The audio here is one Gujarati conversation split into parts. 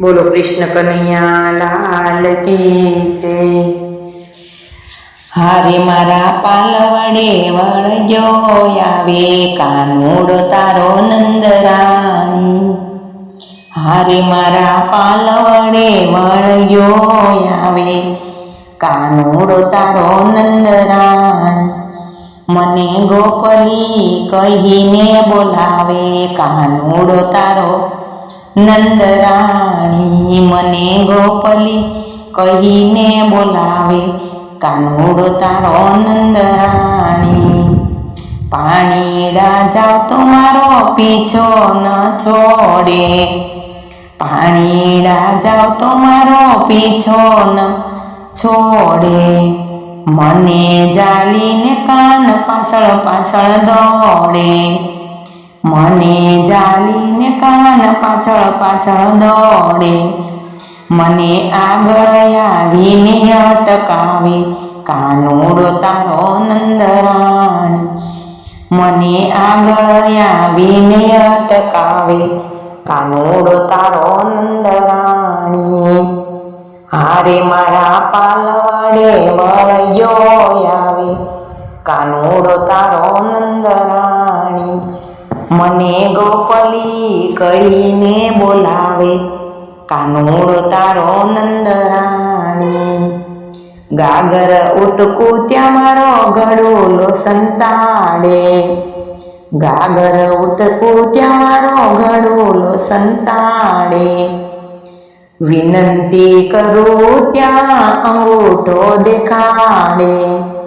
બોલો કૃષ્ણ કનૈયા, લાલ કી છે હારે મારા પાલવડે વળગ્યો આવે કાનુડો તારો નંદરાણી. હારે મારા પાલવડે વળગ્યો આવે કાનુડો તારો નંદરાણી. મને ગોપલી કહીને બોલાવે, કાનુડો તારો નંદરાણી, મને ગોપલી કહીને બોલાવે, કાનુડો તારો નંદરાણી. પાણીડા જાવ તો મારો પીછો ન છોડે. પાણીડા જાવ તો મારો પીછો ન છોડે. મને જાલીને કાન પાછળ પાછળ દોડે. મને જાલીને કાન પાછળ પાછળ દોડે. મને આગળ આવીને અટકાવે. કાનોડો તારો નંદરાણ. મને આગળ આવીને અટકાવે. કાનોડો તારો નંદરાણી. હારે મારા પાલવાડે વળ્યો આવે. કાનોડો તારો નંદરાણી. મને ગોફલી કહીને બોલાવે. કાનુડો તારો નંદરાણી. ગાગર ઉટકું ત્યાં મારો ગળુલો સંતાડે ગાગર ઉટકું ત્યાં મારો ગળુલો સંતાડે વિનંતી કરું ત્યાં અંગૂઠો દેખાડે.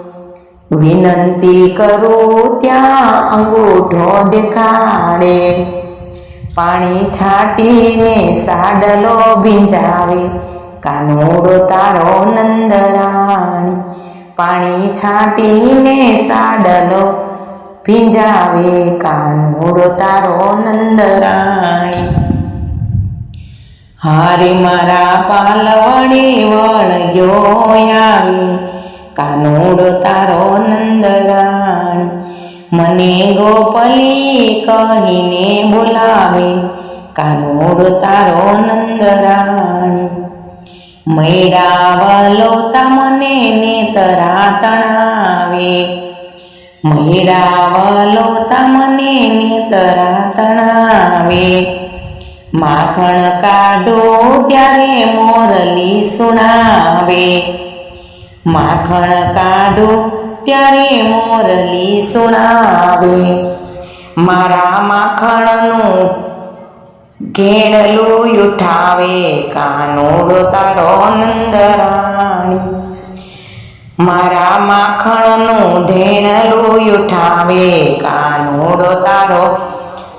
વિનંતી કરું ત્યાં અંગૂઠો દેખાડે. પાણી છાટીને સાડલો ભીંજાવે. કાનોડો તારો નંદરાણી. પાણી છાટીને સાડલો ભીંજાવે. કાનોડો તારો નંદરાણી. હારે મારા પાલવડે વળગ્યો આવે કાનુડો તારો નંદરાણી. મને ગોપલી કહીને બોલાવે, કાનોડ તારો નંદરાણી. મૈડાવલો મને નેતરા તણાવે. મૈડાવલો મને નેતરા તણાવે. માખણ કાઢો ત્યારે મોરલી સુણાવે. માખણ કાઢો, ત્યારે મોરલી સુણાવે. મારા માખણનું ઘેડલું ઉઠાવે કાનોડો તારો નંદરાણી. મારા માખણનું ધેણલું ઉઠાવે કાનોડો તારો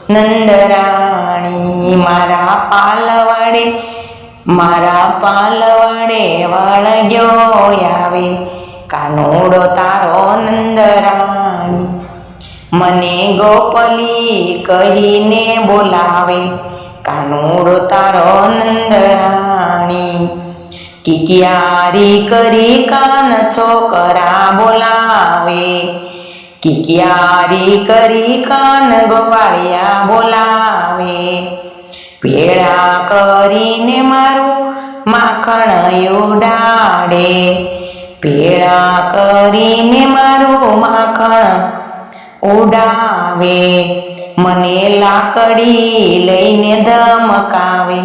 નંદરાણી. મારા પાલવડે મારા પાલવડે વળગ્યો આવે. કાનોડો તારો નંદરાણી. મને ગોપલી કહીને બોલાવે. કાનોડો તારો નંદરાણી. કિકિયારી કરી કાન છોકરા બોલાવે. કિકિયારી કરી કાન ગોવાળિયા બોલાવે. ભેળા કરીને મારું માખણ ઉડાડે પેળા કરીને મારું માખણ ઉડાવે મને લાકડી લઈને ધમકાવે.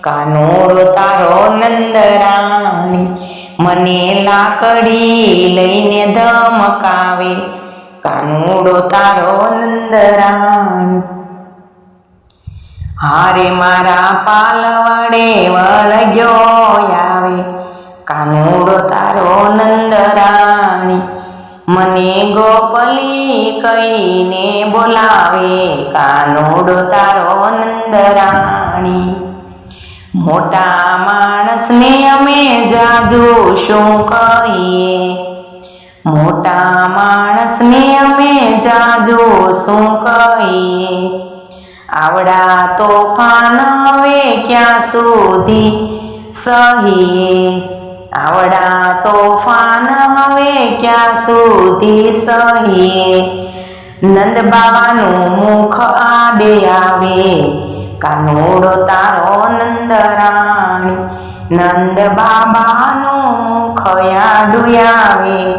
કાનોડો તારો નંદરાણી. મને લાકડી લઈને ધમકાવે. કાનોડો તારો નંદરાણી. હારે મારા પાલવડે વળગ્યો આવે કાનુડો તારો નંદરાણી. મને ગોપલી કહીને બોલાવે, કાનુડો તારો નંદરાણી. મોટા માણસને અમે જાજુ શું કહીએ? મોટા માણસને અમે જાજો શું કહીએ? આવડા તોફાન હવે ક્યાં સુધી? સહીએ. આવડા તોફાન હવે ક્યાં સુધી? સહીએ. નંદ બાબાનું મુખ આડે આવે. કાનોડો તારો નંદરાણી નંદ બાબાનું ખયાડું આવે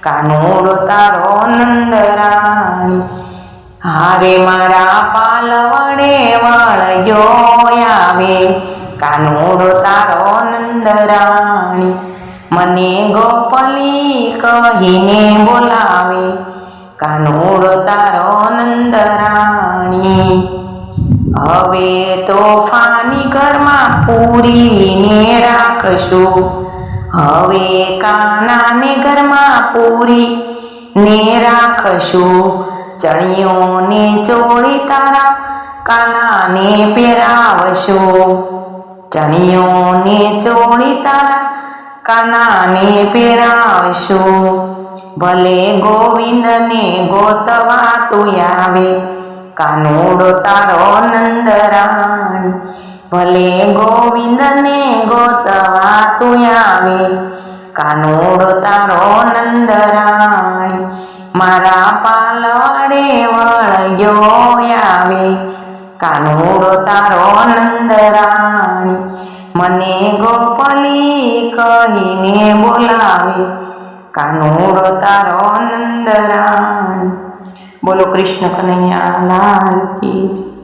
કાનોડો તારો નંદ રાણી. હારે મારા પાલવડે વળગ્યો આવે કાનુડો તારો નંદ રાણી મને ગોપલી કહીને બોલાવે. કાનુડો તારો નંદ રાણી હવે તો ફાની ઘરમાં પૂરીને રાખશું. હવે કાનાને ઘરમાં પૂરી ને રાખશું. ચણિયોને ચોળી તારા કાનાને પહેરાવશો. ચણિયોને ચોળી તારા કાનાને પહેરાવશો. ભલે ગોવિંદને ગોતવા તું આવે, કાનોડો તારો નંદરાણ. ભલે ગોવિંદને ગોતવા તું આવે, કાનોડો તારો નંદ રાણી મારા પાલડે વળગ્યો આવે. કાનુડો તારો નંદ રાણી. મને ગોપલી કહીને બોલાવે. કાનુડો તારો નંદ રાણી. બોલો કૃષ્ણ કનૈયા લાલ કી.